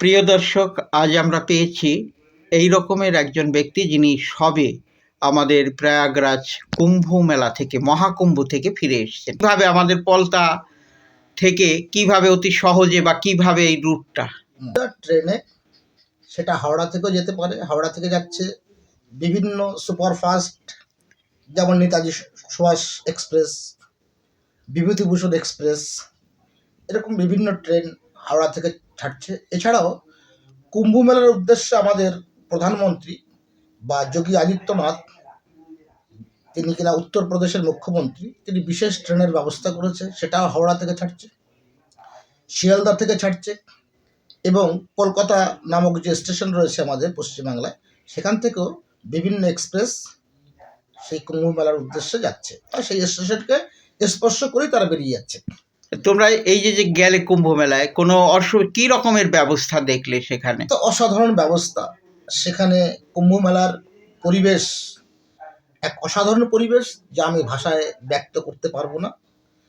প্রিয় দর্শক, আজ আমরা পেয়েছি এই রকমের একজন ব্যক্তি যিনি সবে আমাদের প্রয়াগরাজ কুম্ভ মেলা থেকে, মহাকুম্ভ থেকে ফিরে এসেছেন। কীভাবে আমাদের পলতা থেকে, কীভাবে অতি সহজে বা কীভাবে এই রুটটা? ট্রেনে সেটা হাওড়া থেকেও যেতে পারে, হাওড়া থেকে যাচ্ছে বিভিন্ন সুপারফাস্ট, যেমন নেতাজি সুভাষ এক্সপ্রেস, বিভূতিভূষণ এক্সপ্রেস, এরকম বিভিন্ন ট্রেন হাওড়া থেকে ছাড়ছে এছাড়াও কুম্ভ মেলার উদ্দেশ্যে আমাদের প্রধানমন্ত্রী বা যোগী আদিত্যনাথ, তিনি কিনা উত্তরপ্রদেশের মুখ্যমন্ত্রী, তিনি বিশেষ ট্রেনের ব্যবস্থা করেছে সেটাও হাওড়া থেকে ছাড়ছে, শিয়ালদা থেকে ছাড়ছে এবং কলকাতা নামক যে স্টেশন রয়েছে আমাদের পশ্চিমবাংলায়, সেখান থেকেও বিভিন্ন এক্সপ্রেস সেই কুম্ভ মেলার উদ্দেশ্যে যাচ্ছে। আর সেই স্টেশনকে স্পর্শ করেই তারা বেরিয়ে যাচ্ছে। তোমরা এই যে যে গেলে কুম্ভ মেলায় কোনো অসু, কি রকমের ব্যবস্থা দেখলে সেখানে? তো অসাধারণ ব্যবস্থা। সেখানে কুম্ভ মেলার পরিবেশ, এক অসাধারণ পরিবেশ যা আমি ভাষায় ব্যক্ত করতে পারব না।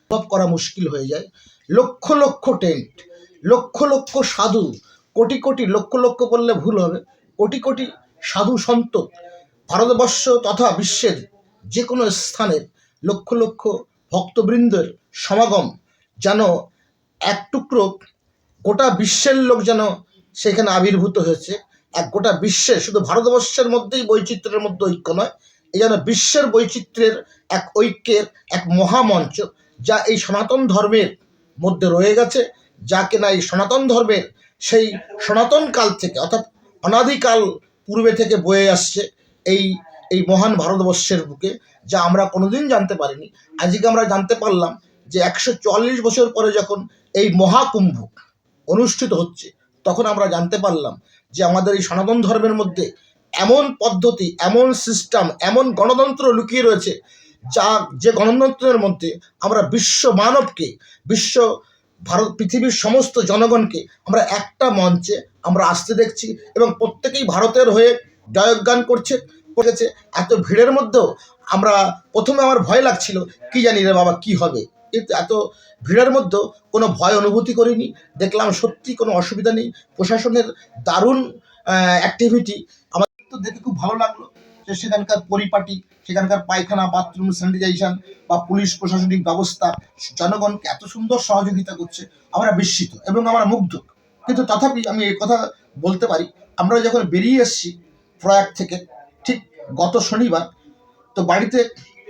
অনুভব করা মুশকিল হয়ে যায়। লক্ষ লক্ষ টেন্ট, লক্ষ লক্ষ সাধু, কোটি কোটি, লক্ষ লক্ষ বললে ভুল হবে। কোটি কোটি সাধু সন্ত, ভারতবর্ষ তথা বিশ্বের যে কোনো স্থানের লক্ষ লক্ষ ভক্তবৃন্দের সমাগম যেন এক টুকরো গোটা বিশ্বের লোক যেন সেখানে আবির্ভূত হয়েছে। এক গোটা বিশ্বে শুধু ভারতবর্ষের মধ্যেই বৈচিত্র্যের মধ্যে ঐক্য নয়, এই যেন বিশ্বের বৈচিত্র্যের এক ঐক্যের এক মহামঞ্চ যা এই সনাতন ধর্মের মধ্যে রয়ে গেছে, যা কিনা এই সনাতন ধর্মের সেই সনাতন কাল থেকে অর্থাৎ অনাদিকাল পূর্বে থেকে বয়ে আসছে এই এই মহান ভারতবর্ষের বুকে, যা আমরা কোনোদিন জানতে পারিনি। আজকে আমরা জানতে পারলাম যে একশো চুয়াল্লিশ বছর পরে যখন এই মহাকুম্ভ অনুষ্ঠিত হচ্ছে, তখন আমরা জানতে পারলাম যে আমাদের এই সনাতন ধর্মের মধ্যে এমন পদ্ধতি, এমন সিস্টেম এমন গণতন্ত্র লুকিয়ে রয়েছে যা যে গণতন্ত্রের মধ্যে আমরা বিশ্ব মানবকে, বিশ্ব ভারত, পৃথিবীর সমস্ত জনগণকে আমরা একটা মঞ্চে আমরা আসতে দেখছি এবং প্রত্যেকেই ভারতের হয়ে জয়গান করছে করেছে এত ভিড়ের মধ্যেও আমরা প্রথমে আমার ভয় লাগছিল, কি জানি রে বাবা কি হবে। এত ভিড়ের মধ্যেও কোনো ভয় অনুভূতি করিনি। দেখলাম সত্যি কোনো অসুবিধা নেই। প্রশাসনের দারুণ অ্যাক্টিভিটি আমার তো দেখে খুব ভালো লাগল যে সেখানকার পরিপাটি, সেখানকার পায়খানা বাথরুম স্যানিটাইজেশন বা পুলিশ প্রশাসনিক ব্যবস্থা, জনগণকে এত সুন্দর সহযোগিতা করছে। আমরা বিস্মিত এবং আমরা মুগ্ধ। কিন্তু তথাপি আমি এই কথা বলতে পারি, আমরা যখন বেরিয়ে এসেছি প্রয়াগ থেকে, ঠিক গত শনিবার, তো বাড়িতে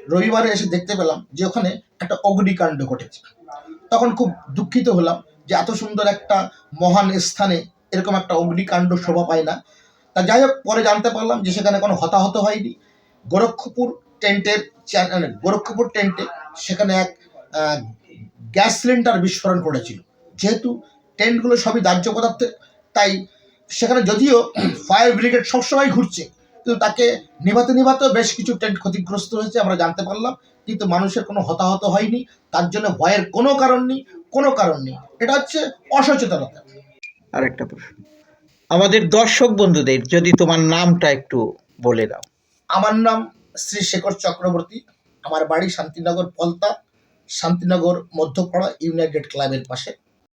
রবিবারে এসে দেখতে পেলাম যে ওখানে একটা অগ্নিকাণ্ড ঘটেছে। তখন খুব দুঃখিত হলাম যে এত সুন্দর একটা মহান স্থানে এরকম একটা অগ্নিকাণ্ড শোভা পায় না। তা যাই হোক, পরে জানতে পারলাম যে সেখানে কোনো হতাহত হয়নি। গোরক্ষপুর টেন্টের চেয়ার- গোরক্ষপুর টেন্টে সেখানে এক গ্যাস সিলিন্ডার বিস্ফোরণ ঘটেছিল। যেহেতু টেন্টগুলো সবই দাহ্য পদার্থের, তাই সেখানে যদিও ফায়ার ব্রিগেড সবসময় ঘুরছে তাকে নিভাতে নিভাতেও বেশ কিছু টেন্ট ক্ষতিগ্রস্ত হয়েছে আমরা জানতে পারলাম। কিন্তু মানুষের কোনো হতাহত হয়নি তার জন্য ভয়ের কোনো কারণ নেই কোনো কারণ নেই। এটা হচ্ছে অসচেতনতা। আর একটা প্রশ্ন। আমাদের দর্শক বন্ধুদের যদি তোমার নামটা একটু বলে দাও। আমার নাম শ্রী শেখর চক্রবর্তী। আমার বাড়ি শান্তিনগর পলতা। শান্তিনগর মধ্যপাড়া ইউনাইটেড ক্লাবের পাশে।